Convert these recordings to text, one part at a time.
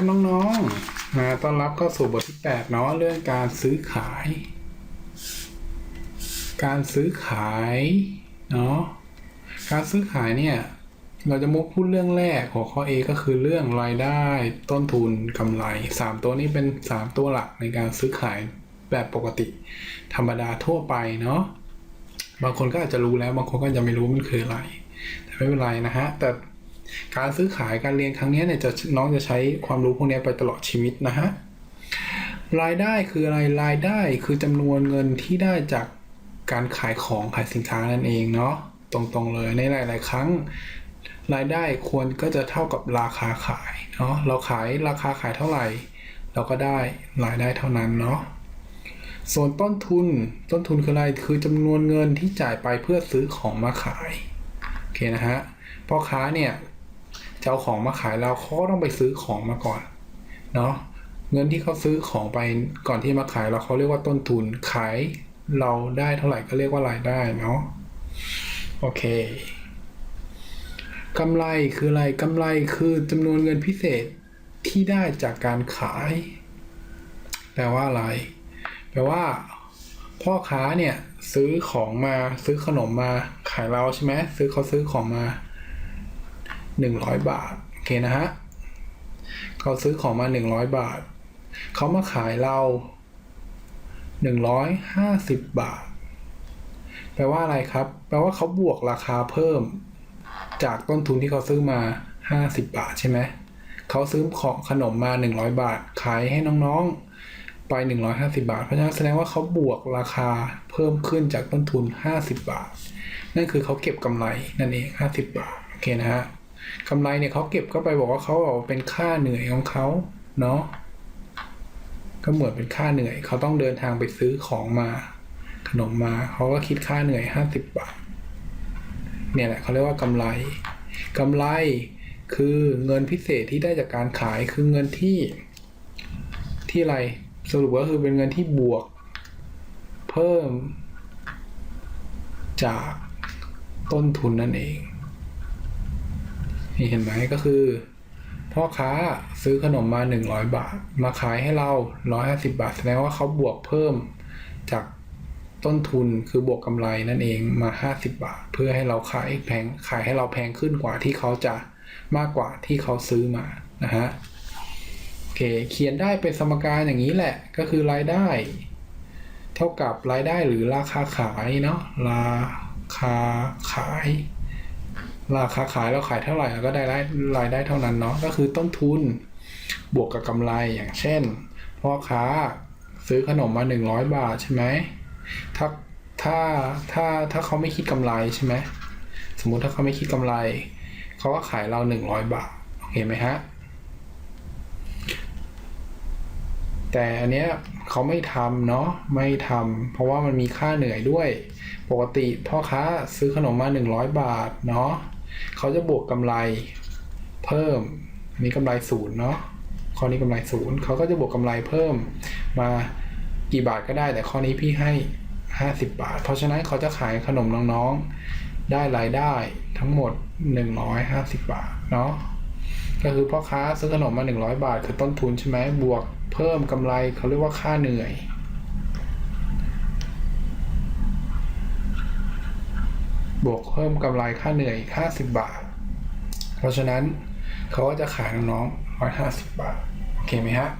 ครับน้องๆนะต้อนรับเข้าสู่บทที่8เนาะเรื่องการซื้อขาย การซื้อขายเนาะ การซื้อขายเนี่ย เราจะมุกพูดเรื่องแรกหัวข้อ A ก็คือเรื่องรายได้ต้นทุนกำไร 3 ตัวนี้เป็น 3 ตัวหลักในการซื้อขายแบบปกติ ธรรมดาทั่วไปเนาะ บางคนก็อาจจะรู้แล้วบางคนก็ยังไม่รู้มันคืออะไร แต่ไม่เป็นไรนะฮะ แต่ การซื้อขายการเรียนครั้งนี้เนี่ยจะน้องจะใช้ความรู้พวกนี้ไปตลอดชีวิตนะฮะรายได้คืออะไรรายได้คือจำนวนเงินที่ได้จากการขายของขายสินค้านั่นเองเนาะตรงๆเลยในหลาย ๆ ครั้ง รายได้ควรก็จะเท่ากับราคาขายเนาะเราขายราคาขายเท่าไหร่ เราก็ได้รายได้เท่านั้นเนาะส่วนต้นทุนต้นทุนคืออะไรคือจำนวนเงินที่จ่ายไปเพื่อซื้อของมาขายโอเคนะฮะพ่อค้าเนี่ย จะเอาของมาขายเราเขาก็ต้องไปซื้อของมาก่อนเนาะเงินที่เขาซื้อของไปก่อนที่มาขายเราเขาเรียกว่าต้นทุนขายเราได้เท่าไหร่ก็เรียกว่ารายได้เนาะโอเคกำไรคืออะไรกำไรคือจำนวนเงินพิเศษที่ได้จากการขาย แปลว่าอะไร แปลว่า พ่อค้าเนี่ยซื้อของมาซื้อขนมมาขายเราใช่ไหมซื้อเขาซื้อของมา หนึ่งร้อยบาท โอเคนะฮะเขาซื้อของมาหนึ่งร้อยบาท เขามาขายเราหนึ่งร้อยห้าสิบบาท แปลว่าอะไรครับ แปลว่าเขาบวกราคาเพิ่ม จากต้นทุนที่เขาซื้อมา 50 บาทใช่ไหม เขาซื้อของขนมมา 100 บาท ขายให้น้องๆ ไป 150 บาท เพราะฉะนั้นแสดงว่าเขาบวกราคาเพิ่มขึ้นจากต้นทุน 50 บาท นั่นคือเขาเก็บกำไรนั่นเอง 50 บาท โอเคนะฮะ กำไรเนี่ยเขาเก็บก็ไปบอกว่าเขาบอกว่าเป็นค่าเหนื่อยของเขาเนาะก็เหมือนเป็นค่าเหนื่อย เขาต้องเดินทางไปซื้อของมา ขนมมาเขาก็คิดค่าเหนื่อย 50 บาทเนี่ยแหละเขาเรียกว่ากำไรกำไรคือเงินพิเศษที่ได้จากการขายคือเงินที่ ที่อะไรสรุปก็คือเป็นเงินที่บวก เพิ่ม จากต้นทุนนั่นเอง นี่เห็นไหมก็คือ พ่อค้าซื้อขนมมา 100 บาท มาขายให้เรา 150 บาท แสดงว่าเขาบวกเพิ่มจากต้นทุนคือบวกกำไรนั่นเองมา 50 บาท เพื่อให้เราขายแพงขายให้เราแพงขึ้นกว่าที่เขาจะมากกว่าที่เขาซื้อมานะฮะโอเคเขียนได้เป็นสมการอย่างนี้แหละก็คือรายได้ เท่ากับรายได้หรือราคาขายเนาะราคาขาย ราคาขายเราขายเท่าไหร่เราก็ได้รายรายได้เท่านั้นเนาะก็คือต้นทุนบวกกับกำไรอย่างเช่นพ่อค้าซื้อขนมมา 100 บาทใช่ไหมถ้าถ้าถ้าถ้าเขาไม่คิดกำไรใช่ไหมสมมุติถ้าเขาไม่คิดกำไร เขาก็ขายเราหนึ่งร้อยบาทเห็นไหมฮะแต่อันเนี้ยเขาไม่ทำเนาะไม่ทำเพราะว่ามันมีค่าเหนื่อยด้วย ปกติพ่อค้าซื้อขนมมา 100 บาทเนาะ เขาจะบวกกำไรเพิ่มนี้กำไรศูนย์เนาะข้อนี้กำไรศูนย์เขาก็จะบวกกำไรเพิ่มมากี่บาทก็ได้ แต่ข้อนี้พี่ให้ 50 บาท เพราะฉะนั้นเขาจะขายขนมน้องๆ ได้รายได้ทั้งหมด 150 บาทเนาะก็คือพ่อค้าซื้อขนมมา 100 บาท คือต้นทุนใช่ไหมบวกเพิ่มกำไรเขาเรียกว่าค่าเหนื่อย บวกเพิ่มกำไรค่าเหนื่อย50 บาท เพราะฉะนั้นเขาก็จะขายน้องๆ150 บาท โอเคไหมฮะ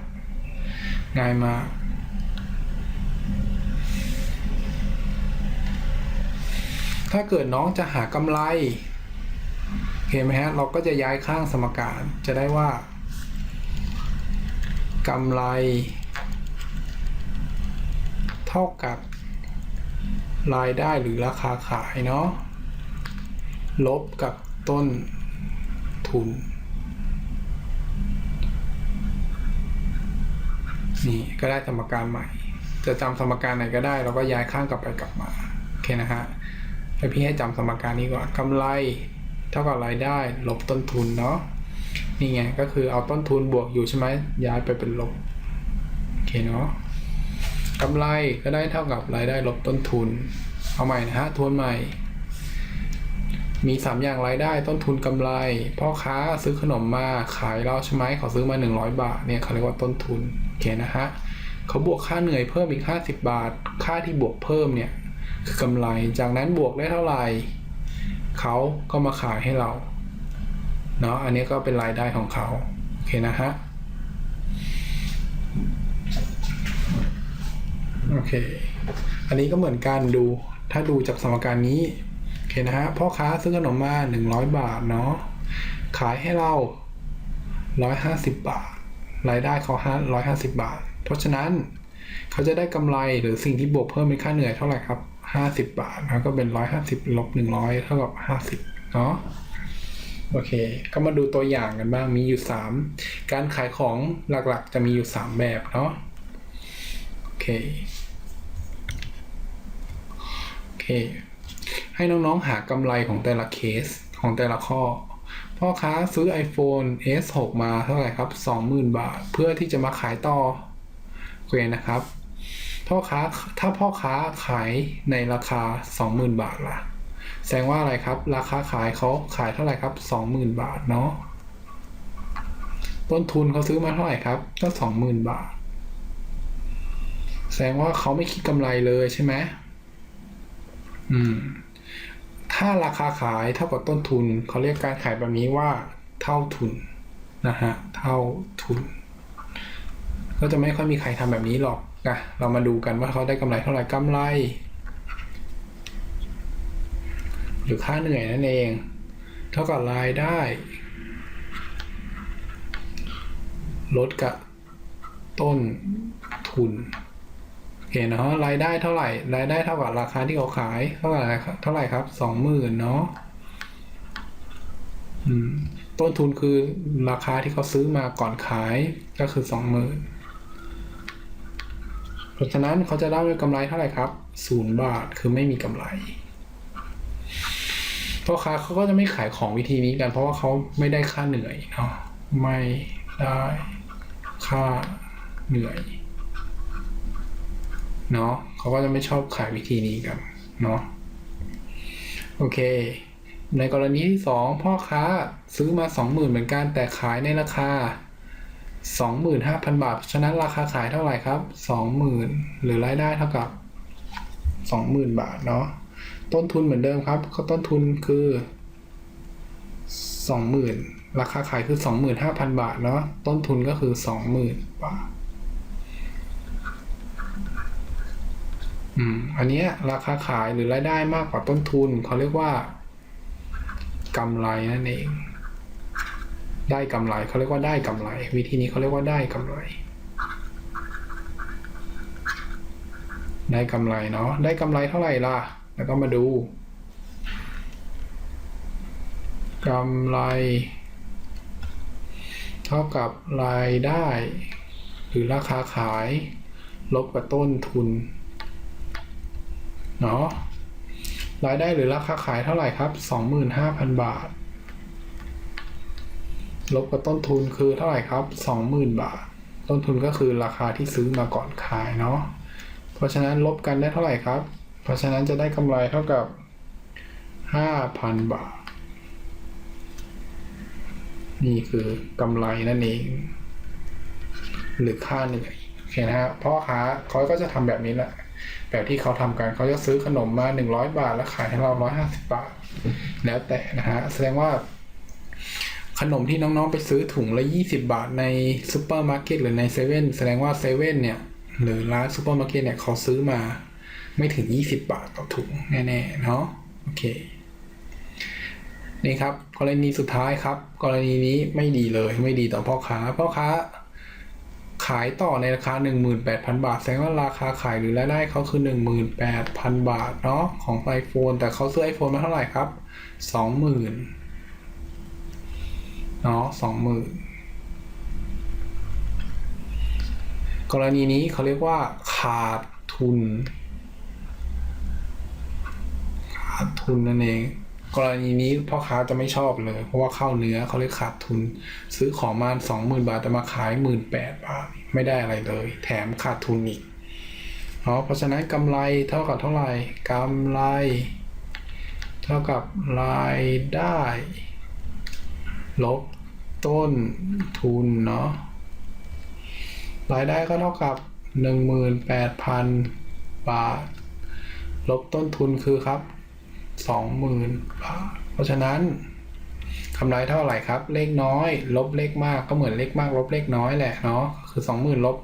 ง่ายมากถ้าเกิดน้องจะหากำไรเห็นไหมฮะ เราก็จะย้ายข้างสมการจะได้ว่ากำไร เท่ากับรายได้หรือราคาขายเนาะ ลบกับต้นทุน นี่ก็ได้สมการใหม่ จะจำสมการไหนก็ได้ เราก็ย้ายข้างกลับไปกลับมา โอเคนะฮะให้พี่ให้จำสมการนี้ก่อนกำไร เท่ากับรายได้ ลบต้นทุนเนาะนี่ไงก็คือเอาต้นทุนบวกอยู่ใช่ไหมย้ายไปเป็นลบโอเคเนาะกำไรก็ได้เท่ากับรายได้ลบต้นทุน เอาใหม่นะฮะทวนใหม่ มีสามอย่างรายได้ต้นทุนกำไร พ่อค้าซื้อขนมมาขายเราใช่ไหมเขาซื้อมา 100 บาทเนี่ยเขาเรียกว่าต้นทุนโอเคนะฮะเขาบวกค่าเหนื่อยเพิ่มอีก 50 บาท ค่าที่บวกเพิ่มเนี่ยคือกำไรจากนั้นบวกได้เท่าไหร่เขาก็มาขายให้เราเนาะอันนี้ก็เป็นรายได้ของเขาโอเคนะฮะโอเค อันนี้ก็เหมือนกันดูถ้าดูจากสมการนี้ เคนะฮะพ่อค้าซื้อขนมมา 100 บาทเนาะขายให้เรา 150 บาท รายได้เขา550 บาท เพราะฉะนั้นเขาจะได้กำไรหรือสิ่งที่บวกเพิ่มเป็นค่าเหนื่อยเท่าไหร่ครับ 50 บาทแล้วก็เป็น 150ลบ100 เท่ากับ 50 เนาะโอเค ก็มาดูตัวอย่างกันบ้าง มีอยู่ 3 การขายของหลักๆ จะมีอยู่ 3 แบบเนาะ โอเค โอเค ให้น้องๆหากำไรของแต่ละเคสของแต่ละข้อ พ่อค้าซื้อ iPhone S6 มาเท่าไหร่ครับ 20,000 บาท เพื่อที่จะมาขายต่อโอเคนะครับพ่อค้าถ้าพ่อค้าขายในราคา 20,000 บาทล่ะ แสดงว่าอะไรครับ ราคาขายเขาขายเท่าไหร่ครับ 20,000 บาทเนาะต้นทุนเขาซื้อมาเท่าไหร่ครับ ก็ 20,000 บาท แสดงว่าเขาไม่คิดกำไรเลยใช่ไหมอืม ถ้าราคาขายเท่ากับต้นทุนเขาเรียกการขายแบบนี้ว่าเท่าทุนนะฮะเท่าทุน ก็จะไม่ค่อยมีใครทำแบบนี้หรอกนะเรามาดูกันว่าเขาได้กำไรเท่าไหร่กำไร หรือค่าเหนื่อยนั่นเอง เท่ากับรายได้ ลดกับต้นทุน โอเคเนาะรายได้เท่าไหร่ รายได้เท่ากับราคาที่เขาขายเท่าไหร่เท่าไหร่ครับสองหมื่นเนาะต้นทุนคือราคาที่เขาซื้อมาก่อนขายก็คือสองหมื่นเพราะฉะนั้นเขาจะได้กำไรเท่าไหร่ครับศูนย์บาทคือไม่มีกำไรพ่อค้าเขาก็จะไม่ขายของวิธีนี้กัน เพราะว่าเขาไม่ได้ค่าเหนื่อยเนาะไม่ได้ค่าเหนื่อย เนาะเขาก็จะไม่ชอบขายวิธีนี้กันเนาะโอเค ในกรณีที่สองพ่อค้าซื้อมา 20,000 เหมือนกันแต่ขายในราคา 25,000 บาท ฉะนั้นราคาขายเท่าไหร่ครับ 20,000 หรือรายได้เท่ากับ 20,000 บาทเนาะต้นทุนเหมือนเดิมครับก็ต้นทุนคือ 20,000 ราคาขายคือ 25,000 บาทเนาะต้นทุนก็คือ 20,000 บาท อืม อันนี้ราคาขายหรือรายได้มากกว่าต้นทุนเขาเรียกว่ากำไรนั่นเอง ได้กำไรเขาเรียกว่าได้กำไร วิธีนี้เขาเรียกว่าได้กำไร ได้กำไรเนาะได้กำไรเท่าไหร่ล่ะ แล้วก็มาดูกำไร เท่ากับรายได้ หรือราคาขาย ลบกับต้นทุน เนาะรายได้หรือราคาขายเท่าไหร่ครับ 25,000 บาท ลบกับต้นทุนคือเท่าไหร่ครับ 20,000 บาท ต้นทุนก็คือราคาที่ซื้อมาก่อนขายเนาะเพราะฉะนั้นลบกันได้เท่าไหร่ครับ เพราะฉะนั้นจะได้กำไรเท่ากับ 5,000 บาท นี่คือกำไรนั่นเอง หรือค่าเหนื่อยโอเคนะฮะพ่อค้าเขาก็จะทำแบบนี้แหละ แบบที่เขาทำกันเขาจะซื้อขนมมา100บาท แล้วขายให้เรา150บาท แล้วแต่นะฮะแสดงว่าขนมที่น้องๆไปซื้อถุงละ 20 บาทในซูเปอร์มาร์เก็ตหรือในเซเว่นแสดงว่าเซเว่นเนี่ย หรือร้านซูเปอร์มาร์เก็ตเนี่ยเขาซื้อมาไม่ถึง 20 บาทต่อถุงแน่ๆเนาะโอเค นี่ครับ กรณีสุดท้ายครับ กรณีนี้ไม่ดีเลยไม่ดีต่อพ่อค้าพ่อค้า ขายต่อในราคา 18,000 บาท แสดงว่าราคาขายหรือรายได้เขาคือ 18,000 บาทเนาะของ iPhone แต่เขาซื้อ iPhone มาเท่าไหร่ครับ 20,000เนาะ20,000 กรณีนี้เขาเรียกว่าขาดทุน ขาดทุนนั่นเอง กรณีนี้พ่อค้าจะไม่ชอบเลย เพราะว่าเข้าเนื้อเขาเลยขาดทุน ซื้อของมาสองหมื่นบาทแต่มาขายหมื่นแปดบาทไม่ได้อะไรเลย แถมขาดทุนอีกเนาะเพราะฉะนั้นกำไรเท่ากับเท่าไหร่กำไร เท่ากับรายได้ ลบต้นทุนเนาะรายได้ก็เท่ากับ 18,000 บาท ลบต้นทุนคือครับ 20,000บาทเพราะฉะนั้นกำไรเท่าไหร่ครับ เลขน้อย ลบเลขมากก็เหมือนเลขมาก ลบเลขน้อยแหละเนาะคือ 20,000ลบ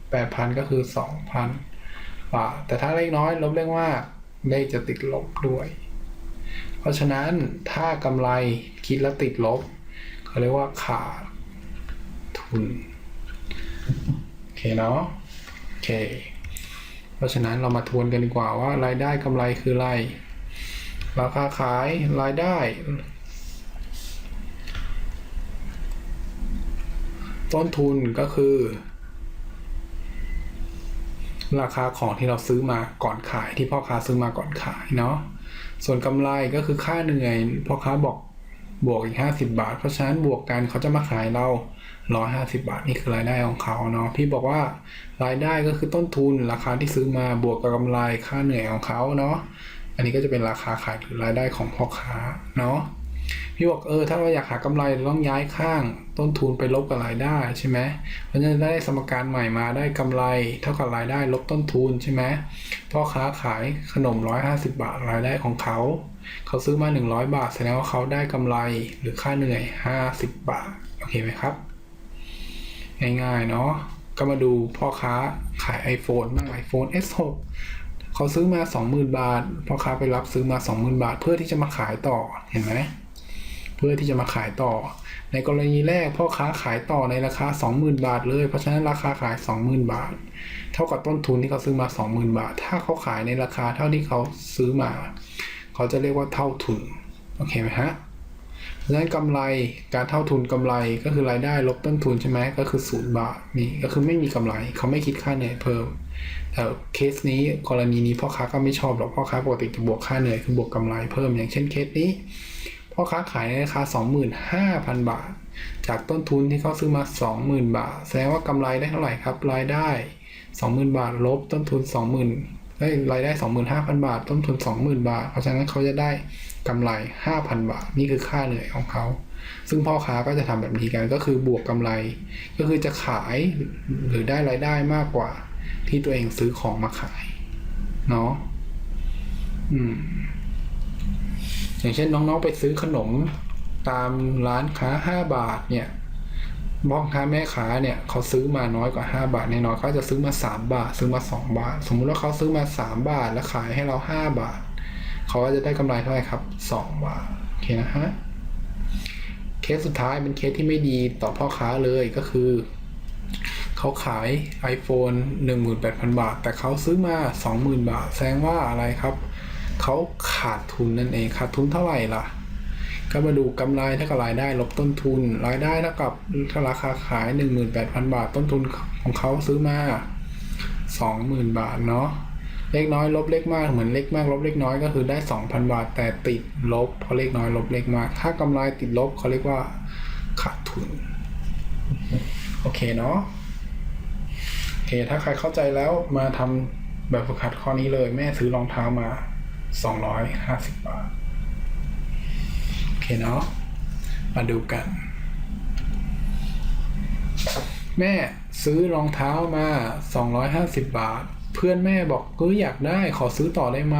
18,000 ก็คือ 2,000 บาท แต่ถ้าเลขน้อย ลบเลขมากเลขจะติดลบด้วย เพราะฉะนั้นถ้ากำไรคิดแล้วติดลบเขาเรียกว่าขาดทุนโอเคเนาะโอเค เพราะฉะนั้นเรามาทวนกันดีกว่าว่ารายได้กำไรคืออะไร ราคาขายรายได้ ต้นทุนก็คือ ราคาของที่เราซื้อมาก่อนขายที่พ่อค้าซื้อมาก่อนขายเนาะส่วนกำไรก็คือค่าเหนื่อยพ่อค้าบอกบวกอีก 50 บาท เพราะฉะนั้นบวกกันเขาจะมาขายเรา 150 บาทนี่คือรายได้ของเขาเนาะพี่บอกว่ารายได้ก็คือต้นทุนราคาที่ซื้อมาบวกกับกำไรค่าเหนื่อยของเขาเนาะ อันนี้ก็จะเป็นราคาขายหรือรายได้ของพ่อค้าเนาะพี่บอกเออถ้าเราอยากหากำไรต้องย้ายข้างต้นทุนไปลบกับรายได้ใช่ไหมเพราะฉะนั้นได้สมการใหม่มาได้กำไร เท่ากับรายได้ลบต้นทุนใช่ไหมพ่อค้าขายขนม 150 บาทรายได้ของเขา เขาซื้อมา 100 บาทแสดงว่าเขาได้กำไรหรือค่าเหนื่อย 50 บาทโอเคไหมครับ ง่ายๆเนาะก็มาดูพ่อค้าขาย iPhone บ้าง iPhone S6 เขาซื้อมา 20,000 บาทพ่อค้าไปรับซื้อมา 20,000 บาท เพื่อที่จะมาขายต่อเห็นไหมเพื่อที่จะมาขายต่อ ในกรณีแรกพ่อค้าขายต่อในราคา 20,000 บาทเลย เพราะฉะนั้นราคาขาย 20,000 บาท เท่ากับต้นทุนที่เขาซื้อมา 20,000 บาท ถ้าเขาขายในราคาเท่าที่เขาซื้อมา เขาจะเรียกว่าเท่าทุนโอเคไหมฮะเพราะฉะนั้นกำไรการเท่าทุนกำไรก็คือรายได้ลบต้นทุนใช่ไหมก็คือศูนย์บาทนี่ก็คือไม่มีกำไร เขาไม่คิดค่าเหนื่อยเพิ่ม เคสนี้กรณีนี้พ่อค้าก็ไม่ชอบหรอกพ่อค้าปกติจะบวกค่าเหนื่อยคือบวกกำไรเพิ่มอย่างเช่นเคสนี้ พ่อค้าขายในราคา 25,000 บาท จากต้นทุนที่เขาซื้อมา 20,000 บาท แสดงว่ากำไรได้เท่าไหร่ครับรายได้ 20,000 บาท ลบต้นทุน 20,000ได้รายได้ 25,000 บาท ต้นทุน 20,000 บาท เพราะฉะนั้นเขาจะได้กำไร 5,000 บาท นี่คือค่าเหนื่อยของเขาซึ่งพ่อค้าก็จะทำแบบนี้กันก็คือบวกกำไร ก็คือจะขายหรือได้รายได้มากกว่า ที่ตัวเองซื้อของมาขายเนาะอืม อย่างเช่นน้องๆไปซื้อขนมตามร้านค้าห้าบาท เนี่ยพ่อค้าแม่ค้าเนี่ย เขาซื้อมาน้อยกว่าห้าบาทแน่นอนเขาจะซื้อมาสามบาท ซื้อมาสองบาท สมมุติว่าเขาซื้อมาสามบาทแล้วขายให้เราห้าบาท เขาก็จะได้กำไรเท่าไหร่ครับสองบาทโอเคนะฮะเคสสุดท้ายเป็นเคสที่ไม่ดีต่อพ่อค้าเลยก็คือ เขาขาย iPhone 18,000 บาท แต่เขาซื้อมา 20,000 บาท แสดงว่าอะไรครับ เขาขาดทุนนั่นเอง ขาดทุนเท่าไหร่ล่ะ ก็มาดูกำไรเท่ากับรายได้ลบต้นทุน รายได้เท่ากับราคาขาย 18,000 บาท ต้นทุนของเขาซื้อมา 20,000 บาทเนาะเลขน้อยลบเลขมากเหมือนเลขมากลบเลขน้อยก็คือได้ 2,000 บาท แต่ติดลบเพราะเลขน้อยลบเลขมาก ถ้ากำไรติดลบเขาเรียกว่าขาดทุน โอเคเนาะ เค ถ้าใครเข้าใจแล้วมาทำแบบฝึกหัดข้อนี้เลย แม่ซื้อรองเท้ามา 250 บาท โอเคเนาะ มาดูกัน แม่ซื้อรองเท้ามา 250 บาท เพื่อนแม่บอกเอออยากได้ขอซื้อต่อได้ไหม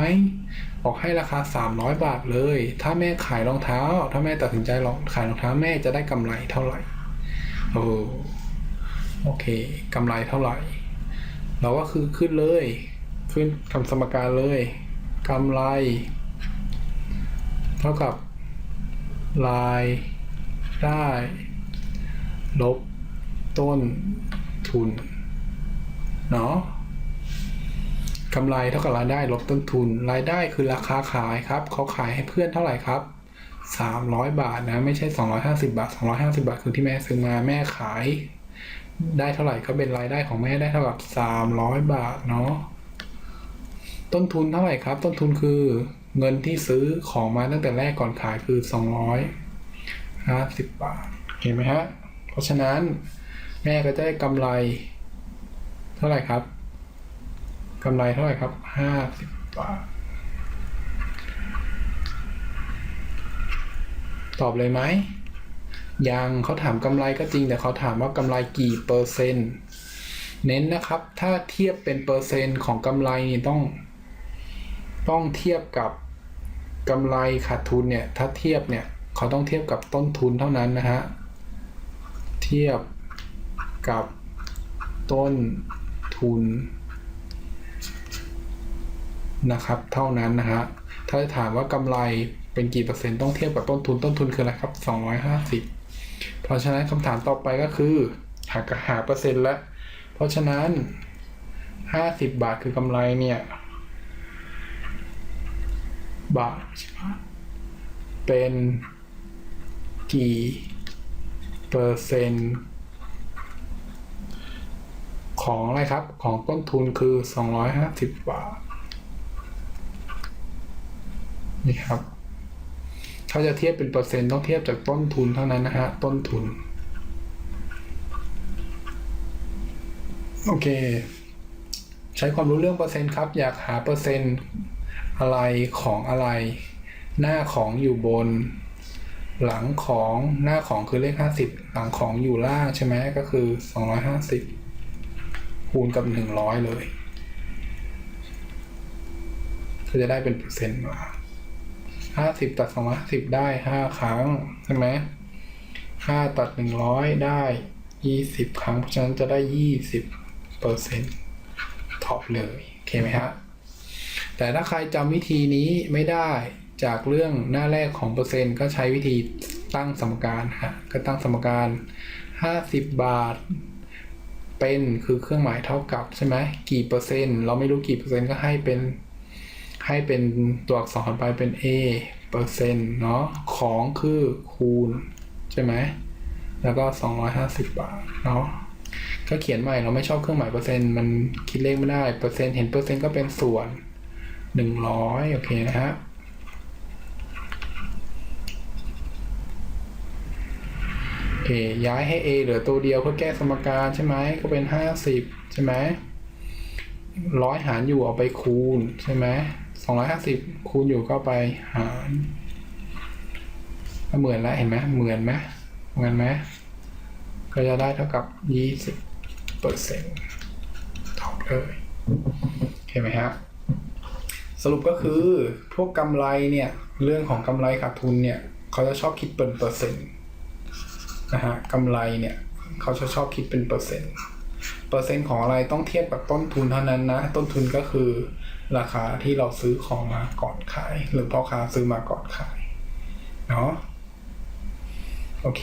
บอกให้ราคา 300 บาทเลย ถ้าแม่ขายรองเท้า ถ้าแม่ตัดสินใจลองขายรองเท้าแม่จะได้กำไรเท่าไหร่ โอ้โอเคกำไรเท่าไหร่ เราก็คือขึ้นเลย ขึ้นทำสมการเลยกำไร เท่ากับรายได้ ลบ ต้นทุน เนาะกำไรเท่ากับรายได้ลบต้นทุน รายได้คือราคาขายครับ เขาขายให้เพื่อนเท่าไหร่ครับ 300 บาทนะ ไม่ใช่ 250 บาท 250 บาทคือที่แม่ซื้อมาแม่ขาย ได้เท่าไหร่ก็เป็นรายได้ของแม่ได้เท่ากับ300บาทเนาะต้นทุนเท่าไหร่ครับ ต้นทุนคือเงินที่ซื้อของมาตั้งแต่แรกก่อนขายคือ250บบาทเห็นไหมฮะเพราะฉะนั้นแม่ก็จะได้กำไร เท่าไหร่ครับกำไรเท่าไหร่ครับ50บาทตอบเลยไหม ยังเขาถามกำไรก็จริง แต่เขาถามว่ากำไรกี่เปอร์เซ็นต์ เน้นนะครับ ถ้าเทียบเป็นเปอร์เซ็นต์ของกำไรนี่ต้อง ต้องเทียบกับกำไรขาดทุนเนี่ย ถ้าเทียบเนี่ยเขาต้องเทียบกับต้นทุนเท่านั้นนะฮะ เทียบกับต้นทุนนะครับ เท่านั้นนะฮะ ถ้าจะถามว่ากำไรเป็นกี่เปอร์เซ็นต์ต้องเทียบกับต้นทุนต้นทุนคืออะไรครับ 250 เพราะฉะนั้นคำถามต่อไปก็คือ หากหาเปอร์เซ็นต์แล้วเพราะฉะนั้น50บาทคือกำไรเนี่ย บาทเป็นกี่เปอร์เซ็นต์ของอะไรครับ ของต้นทุนคือ 250 บาท นี่ครับ ถ้าจะเทียบเป็นเปอร์เซ็นต์ต้องเทียบจากต้นทุนเท่านั้นนะฮะ ต้นทุน โอเค ใช้ความรู้เรื่องเปอร์เซ็นต์ครับ อยากหาเปอร์เซ็นต์อะไรของอะไร หน้าของอยู่บน หลังของหน้าของคือเลขห้าสิบหลังของอยู่ล่างใช่ไหมก็คือสองร้อยห้าสิบคูณกับหนึ่งร้อยเลยก็จะได้เป็นเปอร์เซ็นต์มา ห้าสิบตัดสองร้อยสิบได้ห้าครั้งใช่ไหมห้าตัดหนึ่งร้อยได้ยี่สิบครั้ง เพราะฉะนั้นจะได้ยี่สิบเปอร์เซ็นต์ท็อปเลยโอเคไหมฮะแต่ถ้าใครจำวิธีนี้ไม่ได้จากเรื่องหน้าแรกของเปอร์เซ็นต์ก็ใช้วิธีตั้งสมการฮะก็ตั้งสมการ 50 บาท เป็นคือเครื่องหมายเท่ากับใช่ไหมกี่เปอร์เซ็นต์ เราไม่รู้กี่เปอร์เซ็นต์ก็ให้เป็น ให้เป็นตัวอักษรไปเป็น a เปอร์เซ็นต์เนาะของคือคูณ ใช่ไหม แล้วก็ 250 บาทเนาะก็เขียนใหม่เราไม่ชอบเครื่องหมายเปอร์เซ็นต์มันคิดเลขไม่ได้เปอร์เซ็นต์เห็นเปอร์เซ็นต์ก็เป็นส่วนหนึ่งร้อยโอเคนะฮะโอเคย้ายให้ a เหลือตัวเดียวเพื่อแก้สมการใช่ไหมก็เป็นห้าสิบใช่ไหมร้อยหารอยู่เอาไปคูณใช่ไหม สองร้อยห้าสิบคูณอยู่ก็ไปหารเหมือนแล้วเห็นไหมเหมือนไหมเหมือนไหมก็จะได้เท่ากับยี่สิบเปอร์เซ็นต์ตอบเลยเห็นไหมฮะสรุปก็คือพวกกำไรเนี่ย เรื่องของกำไรขาดทุนเนี่ยเขาจะชอบคิดเป็นเปอร์เซ็นต์นะฮะกำไรเนี่ยเขาจะชอบคิดเป็นเปอร์เซ็นต์เปอร์เซ็นต์ของอะไรต้องเทียบกับต้นทุนเท่านั้นนะ ต้นทุนก็คือ ราคาที่เราซื้อของมาก่อนขาย หรือพ่อค้าซื้อมาก่อนขาย เนาะโอเค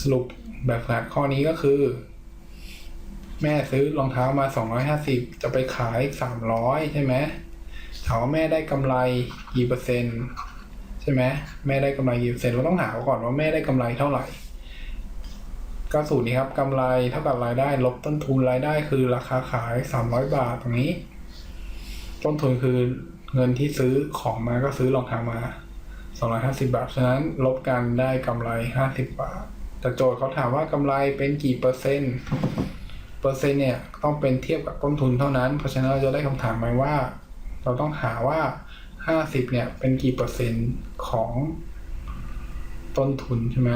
สรุปแบบฝึกหัดข้อนี้ก็คือ แม่ซื้อรองเท้ามา 250 จะไปขาย 300 ใช่ไหมถามว่าแม่ได้กำไรกี่เปอร์เซ็นต์ใช่ไหมแม่ได้กำไรกี่เปอร์เซ็นต์เราต้องหาก่อนว่าแม่ได้กำไรเท่าไหร่ ก็สูตรนี้ครับกำไรเท่ากับรายได้ ลบต้นทุนรายได้คือราคาขาย300บาทตรงนี้ ต้นทุนคือเงินที่ซื้อของมาก็ซื้อรองเท้ามา250บาทฉะนั้นลบกันได้กำไร50บาทแต่โจทย์เขาถามว่ากำไรเป็นกี่เปอร์เซ็นต์เปอร์เซ็นต์เนี่ยต้องเป็นเทียบกับต้นทุนเท่านั้น เพราะฉะนั้นเราจะได้คำถามไหมว่า เราต้องหาว่า 50 เนี่ยเป็นกี่เปอร์เซ็นต์ของต้นทุนใช่ไหม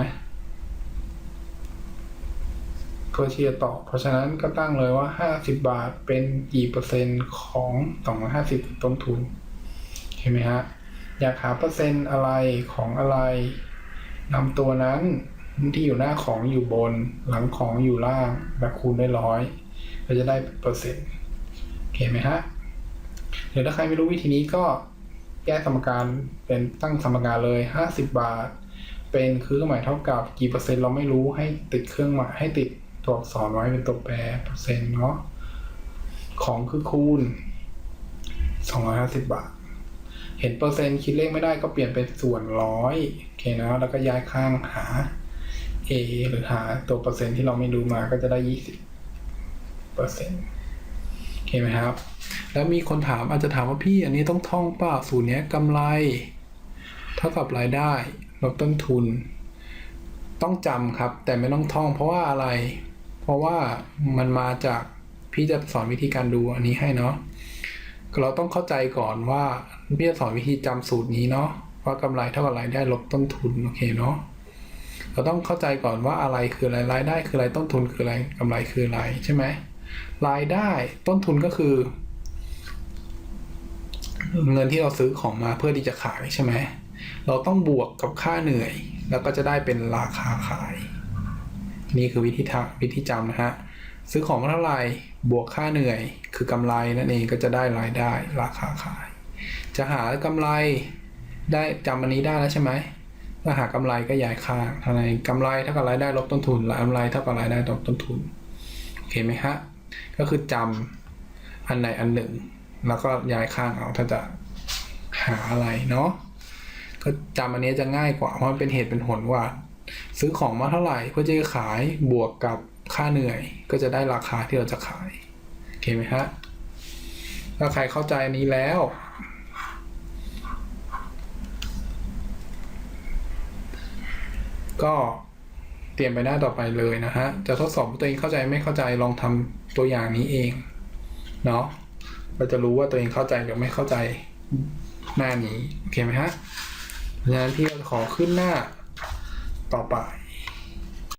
เพื่อที่จะตอบ เพราะฉะนั้นก็ตั้งเลยว่า 50 บาทเป็นกี่เปอร์เซ็นต์ของ 250 ต้นทุน เห็นไหมฮะ อยากหาเปอร์เซ็นต์อะไรของอะไรนำตัวนั้นที่อยู่หน้าของอยู่บนหลังของอยู่ล่างแบบคูณได้ร้อยก็จะได้เปอร์เซ็นต์เห็นไหมฮะเดี๋ยวถ้าใครไม่รู้วิธีนี้ก็แก้สมการเป็นตั้งสมการเลย 50 บาท เป็นคือหมายเท่ากับกี่เปอร์เซ็นต์เราไม่รู้ให้ติดเครื่องหมายให้ติด ตัวอักษรไว้เป็นตัวแปรเปอร์เซ็นต์เนาะของคือคูณ 250 บาท เห็นเปอร์เซ็นต์คิดเลขไม่ได้ก็เปลี่ยนเป็นส่วนร้อยโอเคนะแล้วก็ย้ายข้างหา a หรือหาตัวเปอร์เซ็นต์ที่เราไม่รู้มาก็จะได้ยี่สิบเปอร์เซ็นต์โอเคไหมครับ แล้วมีคนถามอาจจะถามว่าพี่อันนี้ต้องท่องเปล่าสูตรนี้กำไร เท่ากับรายได้ลดต้นทุน ต้องจำครับ แต่ไม่ต้องท่องเพราะว่าอะไร เพราะว่ามันมาจากพี่จะสอนวิธีการดูอันนี้ให้เนาะเราต้องเข้าใจก่อนว่าพี่จะสอนวิธีจำสูตรนี้เนาะว่ากำไรเท่ากับรายได้ลบต้นทุนโอเคเนาะเราต้องเข้าใจก่อนว่าอะไรคืออะไรรายได้คืออะไรต้นทุนคืออะไรกำไรคืออะไรใช่ไหมรายได้ต้นทุนก็คือ เงินที่เราซื้อของมาเพื่อที่จะขายใช่ไหมเราต้องบวกกับค่าเหนื่อย แล้วก็จะได้เป็นราคาขาย นี่คือวิธีทำวิธีจำนะฮะ ซื้อของเท่าไหร่บวกค่าเหนื่อย คือกำไรนั่นเองก็จะได้รายได้ราคาขาย จะหากำไรได้จำอันนี้ได้แล้วใช่ไหมถ้าหากำไรก็ย้ายข้างทำไมกำไรเท่ากับรายได้ลบต้นทุนและกำไรเท่ากับรายได้ลบต้นทุนโอเคไหมฮะก็คือจำอันไหนอันหนึ่ง แล้วก็ย้ายข้างเอาถ้าจะหาอะไรเนาะก็จำอันนี้จะง่ายกว่าเพราะมันเป็นเหตุเป็นผลว่า ซื้อของมาเท่าไหร่เพื่อจะขายบวกกับค่าเหนื่อย ก็จะได้ราคาที่เราจะขายโอเคไหมฮะถ้าใครเข้าใจนี้แล้ว ก็เตรียมไปหน้าต่อไปเลยนะฮะ จะทดสอบตัวเองเข้าใจไม่เข้าใจลองทำตัวอย่างนี้เองเนาะเราจะรู้ว่าตัวเองเข้าใจหรือไม่เข้าใจหน้านี้ โอเคไหมฮะเพรานั้นพี่ก็จะขอขึ้นหน้า ต่อไป